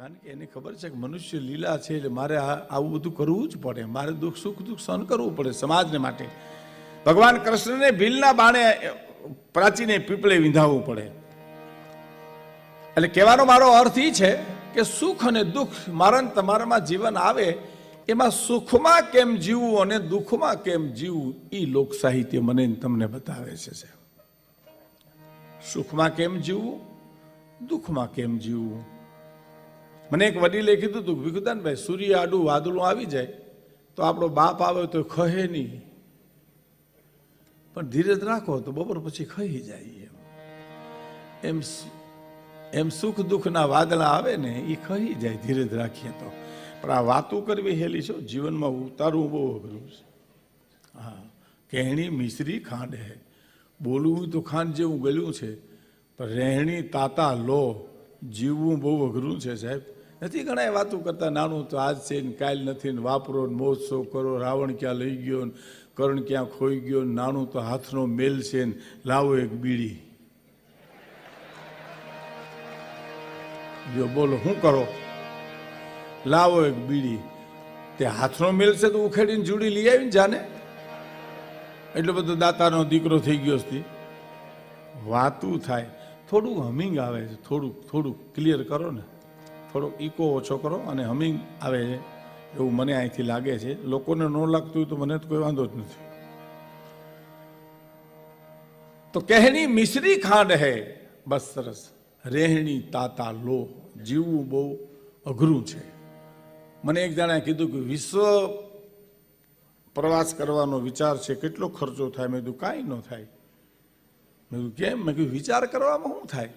કારણ કે એને ખબર છે કે મનુષ્ય લીલા છે એટલે મારે આવું બધું કરવું જ પડે. મારે દુઃખ સુખ દુઃખ સહન કરવું પડે સમાજને માટે. ભગવાન કૃષ્ણને ભીલના બાણે પ્રાચીને પીપળે વિંધાવવું પડે. એટલે કહેવાનો મારો અર્થ એ છે કે સુખ અને દુઃખ મારા તમારામાં જીવન આવે, એમાં સુખમાં કેમ જીવવું અને દુઃખમાં કેમ જીવવું એ લોક સાહિત્ય મને તમને બતાવે છે સુખમાં કેમ જીવવું? દુઃખમાં કેમ જીવવું? મને એક વડીલે કીધું હતું ભાઈ સૂર્ય આડું વાદળું આવી જાય તો આપણો બાપ આવે તો ખહે નહીં. પણ ધીરજ રાખો તો બપોર પછી ખહી જાય એમ. એમ એમ સુખ દુઃખના વાદળા આવે ને એ ખહી જાય ધીરજ રાખીએ તો. પણ આ વાતો કરવી હેલી છો, જીવનમાં ઉતારવું બહુ અઘરું છે. હા, કહેણી મિશ્રી ખાંડ હે. બોલવું તો ખાંડ જેવું ગળ્યું છે, પણ રહેણી તાતા લો, જીવવું બહુ અઘરું છે સાહેબ. નથી ઘણા વાતો કરતા, નાનું તો આજ છે ને કાલ નથી ને વાપરો ને મહોત્સવ કરો, રાવણ ક્યાં લઈ ગયો ને, કરણ ક્યાં ખોઈ ગયો ને, નાનું તો હાથનો મેલ છે ને, લાવો એક બીડી. જો બોલો, શું કરો? લાવો એક બીડી. તે હાથનો મેલ છે તો ઉખેડીને જુડી લઈ આવીને જાને. એટલો બધો દાતાનો દીકરો થઈ ગયો છે. વાતું થાય. થોડું હમિંગ આવે છે, થોડુંક થોડુંક ક્લિયર કરો ને. થોડોક ઇકો ઓછો કરો અને હમિંગ આવે છે, એવું મને અહીંથી લાગે છે. લોકોને ન લાગતું હોય તો મને તો કોઈ વાંધો જ નથી. તો કહેણી મિશ્રી ખાંડ હે, બસ સરસ. રહેણી તાતા લો, જીવવું બહુ અઘરું છે. મને એક જણાએ કીધું કે વિશ્વ પ્રવાસ કરવાનો વિચાર છે, કેટલો ખર્ચો થાય? મેં કીધું, કાંઈ ન થાય. મેં કીધું, કેમ? મેં કીધું, વિચાર કરવામાં શું થાય?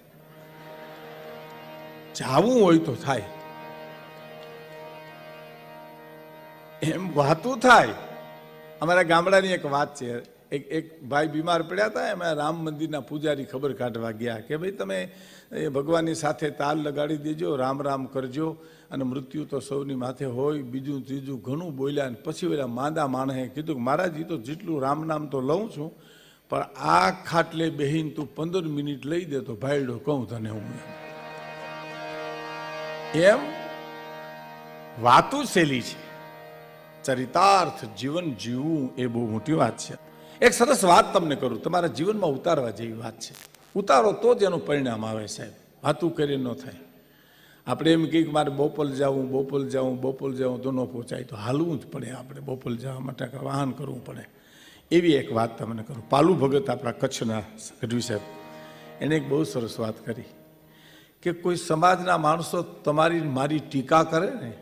જાવું હોય તો થાય. એમ વાતું થાય. અમારા ગામડાની એક વાત છે. એક એક ભાઈ બીમાર પડ્યા હતા, એમાં રામ મંદિરના પૂજારી ખબર કાઢવા ગયા કે ભાઈ તમે એ ભગવાનની સાથે તાલ લગાડી દેજો, રામ રામ કરજો અને મૃત્યુ તો સૌની માથે હોય, બીજું ત્રીજું ઘણું બોલ્યા અને પછી ઓલા માંદા માણસે કીધું કે મહારાજ તો જેટલું રામ નામ તો લઉં છું, પણ આ ખાટલે બેહીને તું પંદર મિનિટ લઈ દે તો ભાઈડો કહું તને હું એમ. એમ વાતું શૈલી છે. ચરિતાર્થ જીવન જીવવું એ બહુ મોટી વાત છે. એક સરસ વાત તમને કરું, તમારા જીવનમાં ઉતારવા જેવી વાત છે. ઉતારો તો જ એનું પરિણામ આવે સાહેબ, વાતું કરી ન થાય. આપણે એમ કહીએ કે મારે બોપલ જવું બોપલ જવું બોપલ જવું તો ન પહોંચાય, તો હાલવું જ પડે આપણે, બોપલ જવા માટે વાહન કરવું પડે. એવી એક વાત તમને કરું, પાલુ ભગત આપણા કચ્છના ગઢવી સાહેબ, એને એક બહુ સરસ વાત કરી. કે કોઈ સમાજના માણસો તમારી મારી ટીકા કરે ને?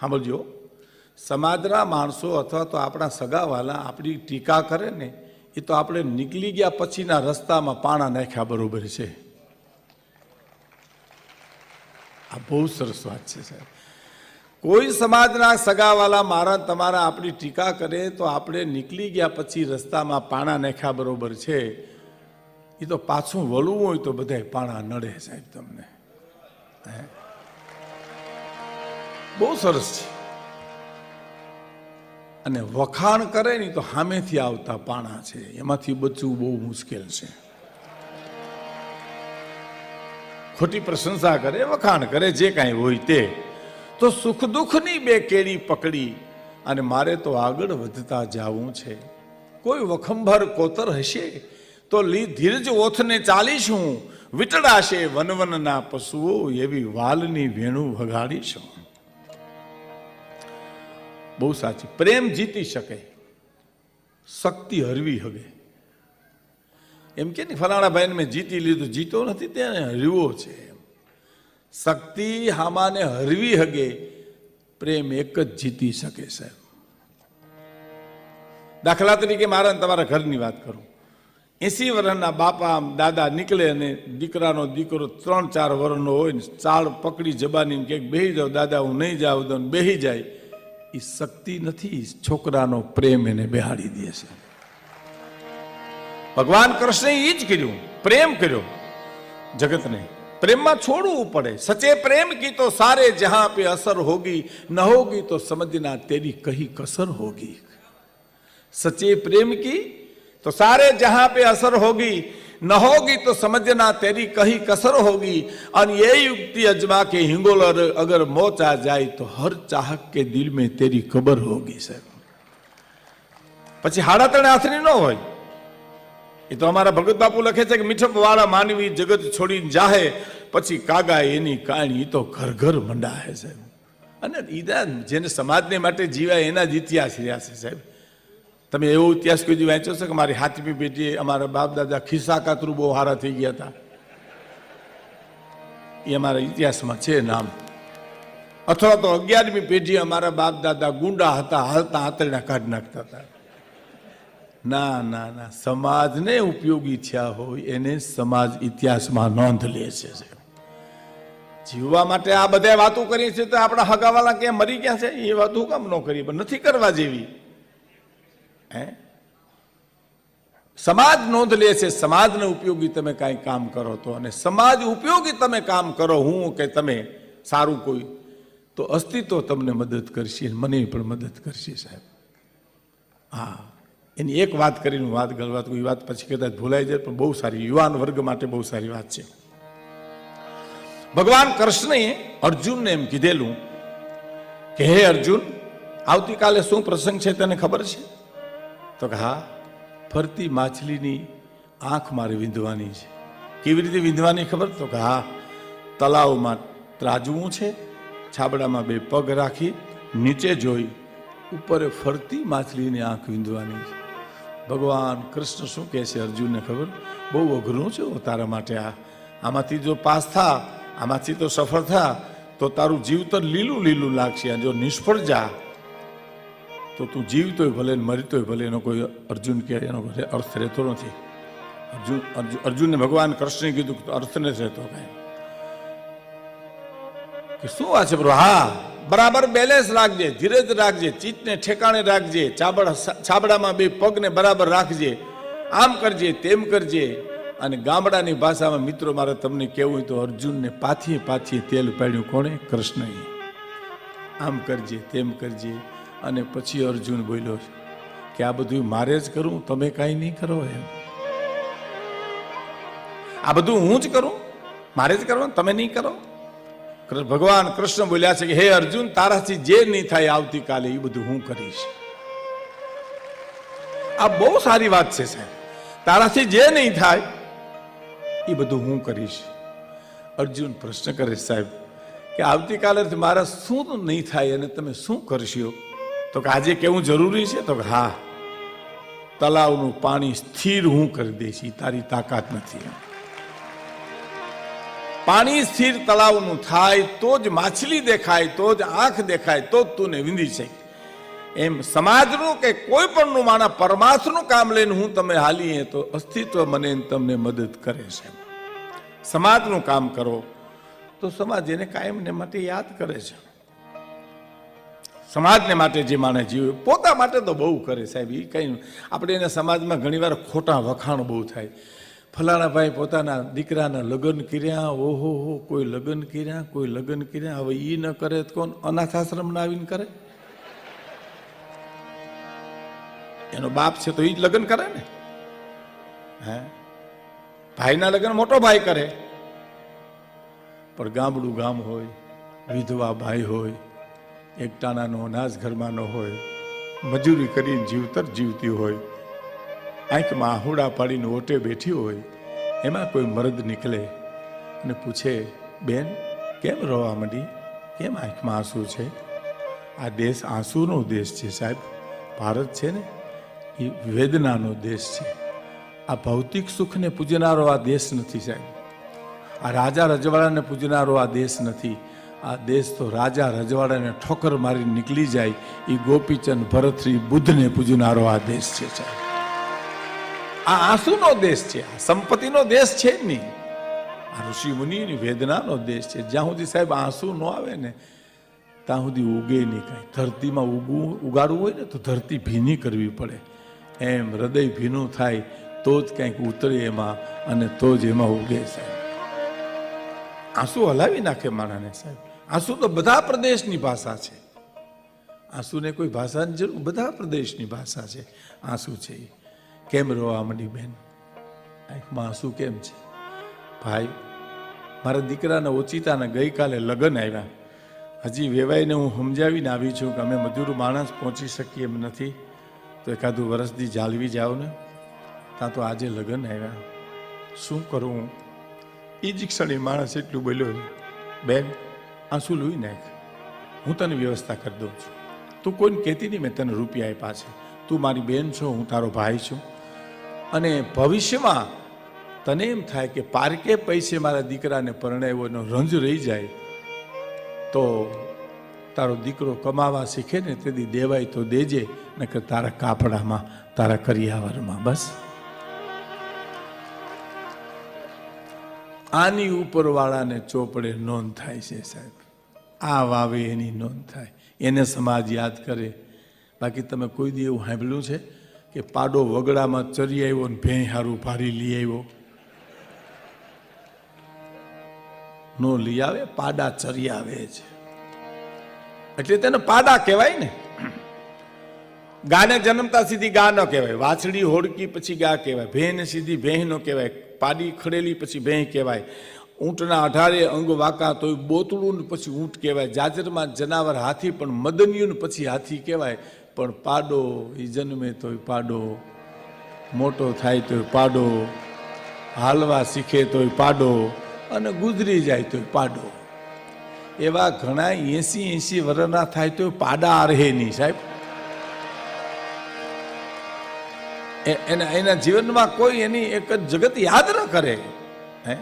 સાંભળજો. સમાજના માણસો અથવા તો આપણા સગાવાલા આપણી ટીકા કરે ને, એ તો આપણે નીકળી ગયા પછીના રસ્તામાં પાણા નાખ્યા બરોબર છે. આ બહુ સરસ વાત છે સાહેબ. કોઈ સમાજના સગાવાલા મારા તમારા આપણી ટીકા કરે તો આપણે નીકળી ગયા પછી રસ્તામાં પાણા નાખ્યા બરોબર છે. એ તો પાછું વળવું હોય તો બધાય પાણા નડે સાહેબ તમને. બહુ સરસ છે. અને વખાણ કરે ને તો સામેથી આવતા પાણા છે. એમાંથી બચવું બહુ મુશ્કેલ છે. ખોટી પ્રશંસા કરે, વખાણ કરે, જે કાંઈ હોય તે. તો સુખ દુઃખની બે કેડી પકડી અને મારે તો આગળ વધતા જાવું છે. કોઈ વખંભર કોતર હશે? તો ધીરજ ઓથને ચાલીશું. વિટડાશે વનવનના પશુઓ એવી વાલની વેણું વગાડીશું. બહુ સાચી. પ્રેમ જીતી શકે. શક્તિ હરવી હગે. એમ કે ને, ફલાણા ભાઈને મેં જીતી લીધું. જીતો નથી તેને, હરવો છે શક્તિ હામાને હરવી હગે. પ્રેમ એક જ જીતી શકે સાહેબ. દાખલા તરીકે મારા તમારા ઘરની વાત કરું. એસી વર્ષના બાપા આમ દાદા નીકળે અને દીકરાનો દીકરો ત્રણ ચાર વર્ષનો હોય ને ચાળ પકડી જબાની કે બેહી જાઓ દાદા, હું નહીં જાઉં દઉં બેહી જાય. એ શક્તિ નથી છોકરાનો પ્રેમ એને બેહાડી દે છે. ભગવાન કૃષ્ણે એ જ કર્યું, પ્રેમ કર્યો જગતને. પ્રેમમાં છોડવું પડે. સચે પ્રેમ કી તો સારે, જહાં પે અસર હોગી, ન હોગી તો સમજના તેરી કહી કસર હોગી. સચે પ્રેમ કી तो सारे जहां पे असर होगी, न होगी तो समझना तेरी कहीं कसर होगी। और ये युक्ति अजमा के हिंगोल और अगर मौत आ जाए तो हर चाहक के दिल में तेरी खबर होगी साहब પછી હાડા તણે આથરી ન હોય. એ તો અમારા ભગત બાપુ લખે છે કે મીઠપ વાળા માનવી જગત છોડીને જાહે, પછી કાગા એની કાણી તો ઘર ઘર મંડાહે, સાહેબ. અને ઈદા જેને સમાજને માટે જીવાય એના જ છે, સાહેબ. તમે એવો ઇતિહાસ કોઈ વાંચો છે કે મારી હાથમી પેઢીએ અમારા બાપ દાદા ખિસ્સા કાતરું બહુ હારા થઈ ગયા હતા? એ અમારા ઇતિહાસમાં છે નામ. અથવા તો અગિયારમી પેઢી અમારા બાપ દાદા ગુંડા હતા, હાલતા આતરડા કાઢી નાખતા હતા. ના ના ના, સમાજને ઉપયોગી થયા હોય એને સમાજ ઇતિહાસમાં નોંધ લે છે જીવવા માટે આ બધા વાતો કરીએ છીએ તો આપણા હગાવાલા ક્યાં મરી ગયા છે? એ વાતો કામ ન કરીએ પણ નથી કરવા જેવી. હે? સમાજ નોંધ લે છે, સમાજને ઉપયોગી તમે કાંઈ કામ કરો તો. અને સમાજ ઉપયોગી તમે કામ કરો, હું કે તમે, સારું કોઈ. તો અસ્તિત્વ તમને મદદ કરશે મને પણ મદદ કરશે, સાહેબ. હા, એની એક વાત કરીને વાત ગળવા એ વાત પછી કદાચ ભૂલાઈ જાય, પણ બહુ સારી, યુવાન વર્ગ માટે બહુ સારી વાત છે. ભગવાન કૃષ્ણએ અર્જુનને એમ કીધેલું કે, હે અર્જુન, આવતીકાલે શું પ્રસંગ છે, તને ખબર છે? તો કે હા, ફરતી માછલીની આંખ મારે વિંધવાની છે. કેવી રીતે વિંધવાની ખબર? તો કે હા, તલાવમાં ત્રાજવું છે, છાબડામાં બે પગ રાખી, નીચે જોઈ, ઉપર ફરતી માછલીની આંખ વિંધવાની છે. ભગવાન કૃષ્ણ શું કહે છે અર્જુનને ખબર? બહુ અઘરું છે તારા માટે આ. આમાંથી જો પાસ થા, આમાંથી તો સફળ થા, તો તારું જીવતર લીલું લીલું લાગશે. જો નિષ્ફળ જા તો તું જીવતોય ભલે ને ભલે એનો કોઈ અર્જુન કે એનો કોઈ અર્થ રહેતો નથી. અર્જુન અર્જુન અર્જુનને ભગવાન કૃષ્ણે કીધું કે અર્થ નથી રહેતો કાંઈ. કે શું વાત છે પ્રભુ? હા, બરાબર બેલેન્સ રાખજે, ધીરજ રાખજે ચીતને ઠેકાણે રાખજે, ચાબડા છાબડામાં બે પગને બરાબર રાખજે, આમ કરજે, તેમ કરજે. અને ગામડાની ભાષામાં, મિત્રો, મારે તમને કેવું હોય તો અર્જુનને પાથીએ પાથીએ તેલ પાડ્યું કોણે? કૃષ્ણએ. આમ કરજે, તેમ કરજે. અને પછી અર્જુન બોલ્યો, કે આ બધું મારે જ કરું, તમે કાંઈ નહીં કરો એમ. આ બધું હું જ કરું? મારે જ કરવાનું? તમે નહીં કરો? ભગવાન કૃષ્ણ બોલ્યા છે કે, હે અર્જુન, તારાથી જે નહીં થાય આવતીકાલે, એ બધું હું કરીશ. આ બહુ સારી વાત છે સાહેબ. તારાથી જે નહીં થાય, એ બધું હું કરીશ. અર્જુન પ્રશ્ન કરે સાહેબ, કે આવતીકાલે મારા શું નહીં થાય અને તમે શું કરશો? તો કે આજે કેવું જરૂરી છે? તો કે હા, તલાવનું પાણી સ્થિર હું કરી દઈશ તારી તાકાત નથી પાણી સ્થિર તળાવનું થાય તો જ માછલી દેખાય, તો જ આંખ દેખાય, તો જ તું વિંધી છે. એમ સમાજનું કે કોઈ પણનું માણા પરમાર્થનું કામ લઈને હું તમે હાલીએ તો અસ્તિત્વ મને તમને મદદ કરે છે. સમાજનું કામ કરો તો સમાજ એને કાયમને માટે યાદ કરે છે. સમાજને માટે જે માણે જીવે પોતા માટે તો બહુ કરે સાહેબ એ કંઈ આપણે એને સમાજમાં ઘણીવાર ખોટા વખાણ બહુ થાય. ફલાણા ભાઈ પોતાના દીકરાના લગ્ન કર્યા, ઓહો હો, કોઈ લગ્ન કર્યા, કોઈ લગ્ન કર્યા, હવે એ ન કરે તો કોણ અનાથ આશ્રમના આવીને કરે? એનો બાપ છે તો એ જ લગ્ન કરે ને? હે? ભાઈના લગ્ન મોટો ભાઈ કરે. પણ ગામડું ગામ હોય, વિધવા ભાઈ હોય એકટાણાનો અનાજ ઘરમાં ન હોય, મજૂરી કરીને જીવતર જીવતી હોય, આંખમાં આહુડા પાડીને ઓટે બેઠી હોય, એમાં કોઈ મર્દ નીકળે અને પૂછે, બેન, કેમ રોવા માંડી? કેમ આંખમાં આંસુ છે? આ દેશ આંસુનો દેશ છે સાહેબ. ભારત છે ને, એ વેદનાનો દેશ છે. આ ભૌતિક સુખને પૂજનારો આ દેશ નથી સાહેબ. આ રાજા રજવાડાને પૂજનારો આ દેશ નથી. આ દેશ તો રાજા રજવાડાને ઠોકર મારી નીકળી જાય એ ગોપીચંદ ભરતશ્રી બુદ્ધને પૂજનારો આ દેશ છે, સાહેબ. આ આંસુનો દેશ છે, આ સંપત્તિનો દેશ છે જ નહીં. આ ઋષિ મુનિની વેદનાનો દેશ છે. જ્યાં સુધી સાહેબ આંસુ ન આવે ને, ત્યાં સુધી ઉગે નહીં કાંઈ. ધરતીમાં ઉગવું, ઉગાડવું હોય ને, તો ધરતી ભીની કરવી પડે. એમ હૃદય ભીનું થાય, તો જ કંઈક ઉતરે એમાં અને તો જ એમાં ઉગે, સાહેબ. આંસુ હલાવી નાખે માણાને, સાહેબ. આંસુ તો બધા પ્રદેશની ભાષા છે? આંસુને કોઈ ભાષાની જરૂર? બધા પ્રદેશની ભાષા છે. આંસુ છે કેમ રોવા માંડી બેન? આંખમાં આંસુ કેમ છે? ભાઈ, મારા દીકરાના ઓચિતાના ગઈકાલે લગ્ન આવ્યા. હજી વેવાઈને હું સમજાવીને આવી છું કે અમે મજૂર માણસ પહોંચી શકીએ એમ નથી. તો એકાદું વર્ષથી જાળવી જાઓ ને. ત્યાં તો આજે લગ્ન આવ્યા. શું કરું એ જ ક્ષણે માણસ એટલું બોલ્યો, બેન આંસુ લોહી નાખ? હું તને વ્યવસ્થા કરી દઉં છું. તું કોઈને કહેતી નહીં, મેં તને રૂપિયા આપ્યા છે. તું મારી બહેન છો, હું તારો ભાઈ છું. અને ભવિષ્યમાં તને એમ થાય કે પારકે પૈસે મારા દીકરાને પરણાવ્યોનો રંજ રહી જાય, તો તારો દીકરો કમાવા શીખે ને તેથી દેવાય તો દેજે, નકર તારા કાપડામાં, તારા કરિયાવરમાં, બસ. આની ઉપરવાળાને ચોપડે નોંધ થાય છે સાહેબ. આ વાવે એની નોંધ થાય. એને સમાજ યાદ કરે. બાકી તમે કોઈ દી એવું સાંભળ્યું છે કે પાડો વગડામાં ચરી આવ્યો ને ભેં હારું ભારી લઈ આવ્યો? નો લઈ આવે, પાડા ચરી આવે છે. એટલે તેને પાડા કહેવાય ને. ગાને જન્મતા સીધી ગા ન કહેવાય. વાછડી, હોડકી પછી ગા કહેવાય. ભેંને સીધી ભેં ન કહેવાય. પાડી ખડેલી પછી ભેં કહેવાય. ઊંટના અઢારે અંગ વાકા તોય બોતળું પછી ઊંટ કહેવાય. જાજરમાં જનાવર હાથી, પણ મદનિયું પછી હાથી કહેવાય. પણ પાડો એ જન્મે તોય પાડો. મોટો થાય તોય પાડો. હાલવા શીખે તોય પાડો. અને ગુજરી જાય તોય પાડો. એવા ઘણા એસી એસી વર્ષના થાય તો પાડા રહે નહીં, સાહેબ. એના એના જીવનમાં કોઈ એની એક જ જગત યાદ ન કરે. હે?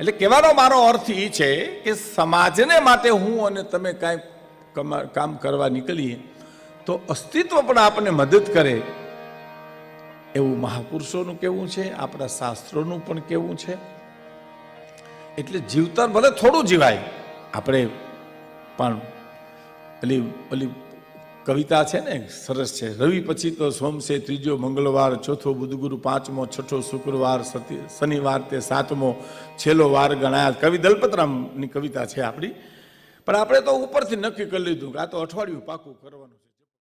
એટલે કહેવાનો મારો અર્થ એ છે કે સમાજને માટે હું અને તમે કાંઈ કમા- કરવા નીકળીએ, તો અસ્તિત્વ પણ આપણને મદદ કરે એવું મહાપુરુષોનું કેવું છે, આપણા શાસ્ત્રોનું પણ કેવું છે. એટલે જીવતર ભલે થોડું જીવાય, આપણે પણ પેલી પેલી કવિતા છે ને, સરસ છે. રવિ પછી તો સોમ છે, ત્રીજો મંગળવાર, ચોથો બુધગુરુ, પાંચમો, છઠ્ઠો શુક્રવાર શનિવાર તે સાતમો, છેલ્લો વાર ગણાયા. કવિ દલપતરામની કવિતા છે આપણી. પણ આપણે તો ઉપરથી નક્કી કરી લીધું કે આ તો અઠવાડિયું પાકું કરવાનું